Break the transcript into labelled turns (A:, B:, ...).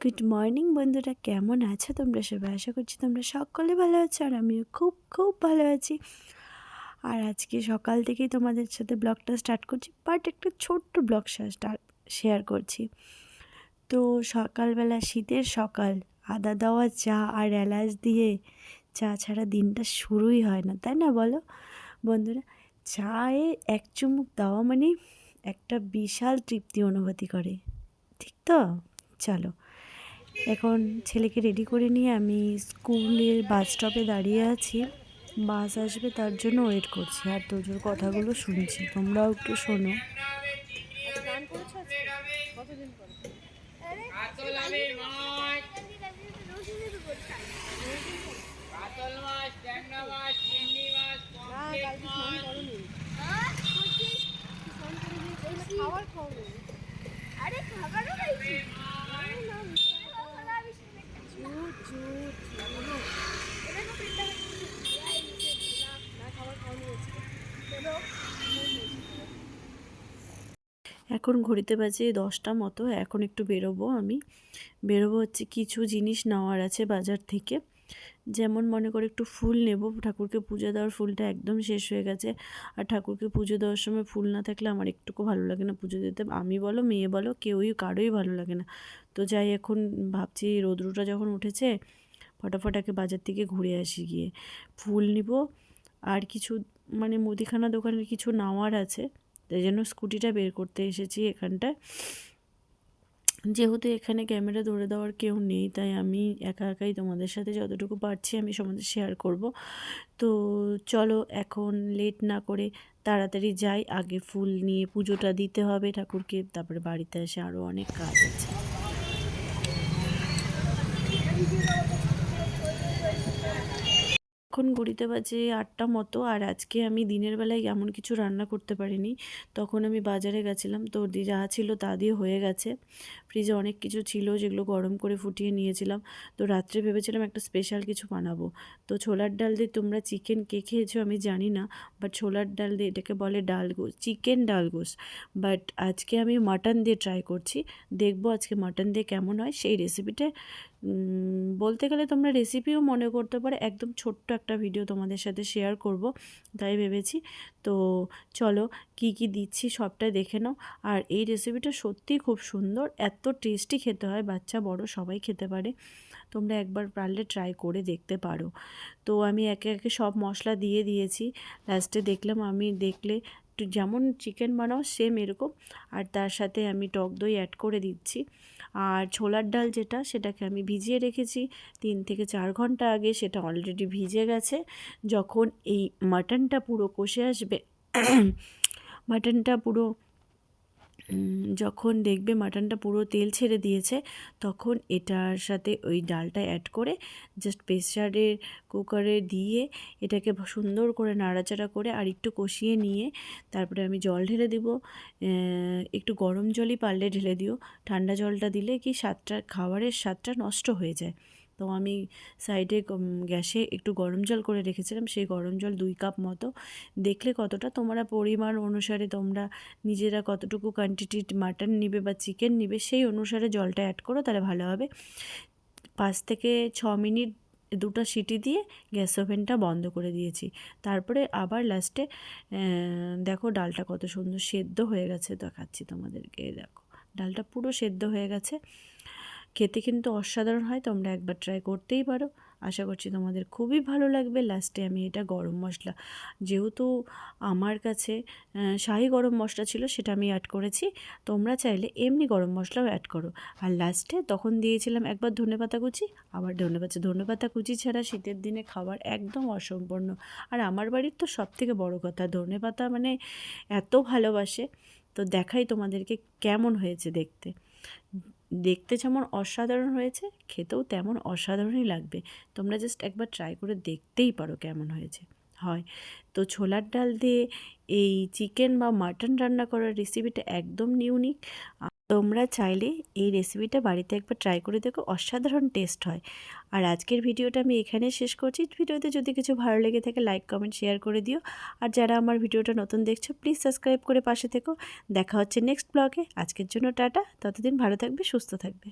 A: Good morning বন্ধুরা। কেমন আছো তোমরা সবাই? আশা করছি তোমরা সকলে ভালো আছো আর আমিও খুব খুব ভালো আছি। আর আজকে সকাল থেকেই তোমাদের সাথে ব্লগটা স্টার্ট করছি বাট একটা ছোট্ট ব্লগ শেয়ার করছি। তো সকালবেলা, শীতের সকাল, আদা দেওয়া চা আর এলাচ দিয়ে চা ছাড়া দিনটা শুরুই হয় না, তাই না বলো? বন্ধুরা, চায়ে এক চুমুক দেওয়া মানে একটা বিশাল তৃপ্তি অনুভূতি করে, ঠিক তো? চলো। এখন ছেলেকে রেডি করে নিয়ে আমি স্কুলের বাস স্টপে দাঁড়িয়ে আছি। বাস আসবে তার জন্য ওয়েট করছি। আর তোজোর কথাগুলো শুনছি। তোমরাও একটু শোনো।
B: কাতল মাছ
A: এখন ঘড়িতে বাজে দশটা মতো, এখন একটু বেরোবো আমি। বেরোবো হচ্ছে কিছু জিনিস নেওয়ার আছে বাজার থেকে। যেমন মনে করে একটু ফুল নেব, ঠাকুরকে পুজো দেওয়ার ফুলটা একদম শেষ হয়ে গেছে। আর ঠাকুরকে পুজো দেওয়ার সময় ফুল না থাকলে আমার একটুকু ভালো লাগে না পুজো দিতে। আমি বলো, মেয়ে বলো, কেউই কারোই ভালো লাগে না। তো যাই, এখন ভাবছি রৌদ্রটা যখন উঠেছে, ফটাফট একে বাজার থেকে ঘুরে আসি গিয়ে। ফুল নিব, আর কিছু মানে মুদিখানা দোকানের কিছু নেওয়ার আছে, তাই জন্য স্কুটিটা বের করতে এসেছি এখানটায়। যেহেতু এখানে ক্যামেরা ধরে দেওয়ার কেউ নেই, তাই আমি একা একাই তোমাদের সাথে যতটুকু পারছি আমি সমাজে শেয়ার করব। তো চলো এখন লেট না করে তাড়াতাড়ি যাই, আগে ফুল নিয়ে পুজোটা দিতে হবে ঠাকুরকে, তারপরে বাড়িতে এসে আরও অনেক কাজ আছে। এখন ঘড়িতে বাজে আটটা মতো, আর আজকে আমি দিনের বেলায় এমন কিছু রান্না করতে পারিনি। তখন আমি বাজারে গেছিলাম, তো যা ছিল তা দিয়ে হয়ে গেছে। ফ্রিজে অনেক কিছু ছিল যেগুলো গরম করে ফুটিয়ে নিয়েছিলাম। তো রাত্রে ভেবেছিলাম একটা স্পেশাল কিছু বানাবো। তো ছোলার ডাল দিয়ে তোমরা চিকেন কে খেয়েছো আমি জানি না বাট ছোলার ডাল দিয়ে এটাকে বলে ডাল গোস চিকেন ডাল গোস বাট আজকে আমি মাটন দিয়ে ট্রাই করছি। দেখব আজকে মাটন দিয়ে কেমন হয়। সেই রেসিপিটা বলতে গেলে তোমরা রেসিপিও মনে করতে পারো, একদম ছোট্ট একটা ভিডিও তোমাদের সাথে শেয়ার করব, তাই ভেবেছি। তো চলো কি কি দিচ্ছি সবটাই দেখে নাও। আর এই রেসিপিটা সত্যিই খুব সুন্দর, এত টেস্টি খেতে হয়, বাচ্চা বড় সবাই খেতে পারে। তোমরা একবার পারলে ট্রাই করে দেখতে পারো। তো আমি একে একে সব মশলা দিয়ে দিয়েছি। লাস্টে দেখলাম আমি দেখলে যেমন চিকেন বানাও সেম এরকম। আর তার সাথে আমি টক দই অ্যাড করে দিচ্ছি। আর ছোলার ডাল যেটা, সেটাকে আমি ভিজিয়ে রেখেছি তিন থেকে চার ঘণ্টা আগে, সেটা অলরেডি ভিজে গেছে। যখন এই মাটনটা পুরো কষে আসবে মাটনটা পুরো যখন দেখবে মাটনটা পুরো তেল ছেড়ে দিয়েছে, তখন এটার সাথে ওই ডালটা অ্যাড করে জাস্ট প্রেসারের কুকারে দিয়ে এটাকে সুন্দর করে নাড়াচাড়া করে আর একটু কষিয়ে নিয়ে তারপরে আমি জল ঢেলে দিব। একটু গরম জলই পারলে ঢেলে দিও। ঠান্ডা জলটা দিলে কি স্বাদটা, খাবারের স্বাদটা নষ্ট হয়ে যায়। তো আমি সাইডে গ্যাসে একটু গরম জল করে রেখেছিলাম, সেই গরম জল দুই কাপ মতো। দেখলে কতটা? তোমরা পরিমাণ অনুসারে তোমরা নিজেরা কতটুকু কোয়ান্টিটি মাটন নিবে বা চিকেন নিবে, সেই অনুসারে জলটা অ্যাড করো, তাহলে ভালো হবে। পাঁচ থেকে ছ মিনিট দুটো সিটি দিয়ে গ্যাস ওভেনটা বন্ধ করে দিয়েছি। তারপরে আবার লাস্টে দেখো ডালটা কত সুন্দর সেদ্ধ হয়ে গেছে, দেখাচ্ছি তোমাদেরকে দেখো। ডালটা পুরো সেদ্ধ হয়ে গেছে। খেতে কিন্তু অসাধারণ হয়, তোমরা একবার ট্রাই করতেই পারো। আশা করছি তোমাদের খুবই ভালো লাগবে। লাস্টে আমি এটা গরম মশলা, যেহেতু আমার কাছে শাহি গরম মশলা ছিল সেটা আমি অ্যাড করেছি। তোমরা চাইলে এমনি গরম মশলাও অ্যাড করো। আর লাস্টে তখন দিয়েছিলাম একবার ধনে পাতা কুচি, আবার ধনে পাতা ধনে পাতা কুচি ছাড়া শীতের দিনে খাবার একদম অসম্পূর্ণ। আর আমার বাড়ির তো সব থেকে বড়ো কথা, ধনে পাতা মানে এত ভালোবাসে। তো দেখাই তোমাদেরকে কেমন হয়েছে দেখতে। দেখতে যেমন অসাধারণ হয়েছে, খেতেও তেমন অসাধারণই লাগবে। তোমরা জাস্ট একবার ট্রাই করে দেখতেই পারো কেমন হয়েছে। হয়। তো ছোলার ডাল দিয়ে এই চিকেন বা মাটন রান্না করার রেসিপিটা একদম ইউনিক তোমরা চাইলে এই রেসিপিটা বাড়িতে একবার ট্রাই করে দেখো, অসাধারণ টেস্ট হয়। আর আজকের ভিডিওটা আমি এখানে শেষ করছি। ভিডিওতে যদি কিছু ভালো লেগে থাকে লাইক কমেন্ট শেয়ার করে দিও। আর যারা আমার ভিডিওটা নতুন দেখছ প্লিজ সাবস্ক্রাইব করে পাশে থেকো। দেখা হচ্ছে নেক্সট ব্লগে আজকের জন্য টাটা। ততদিন ভালো থাকবে, সুস্থ থাকবে।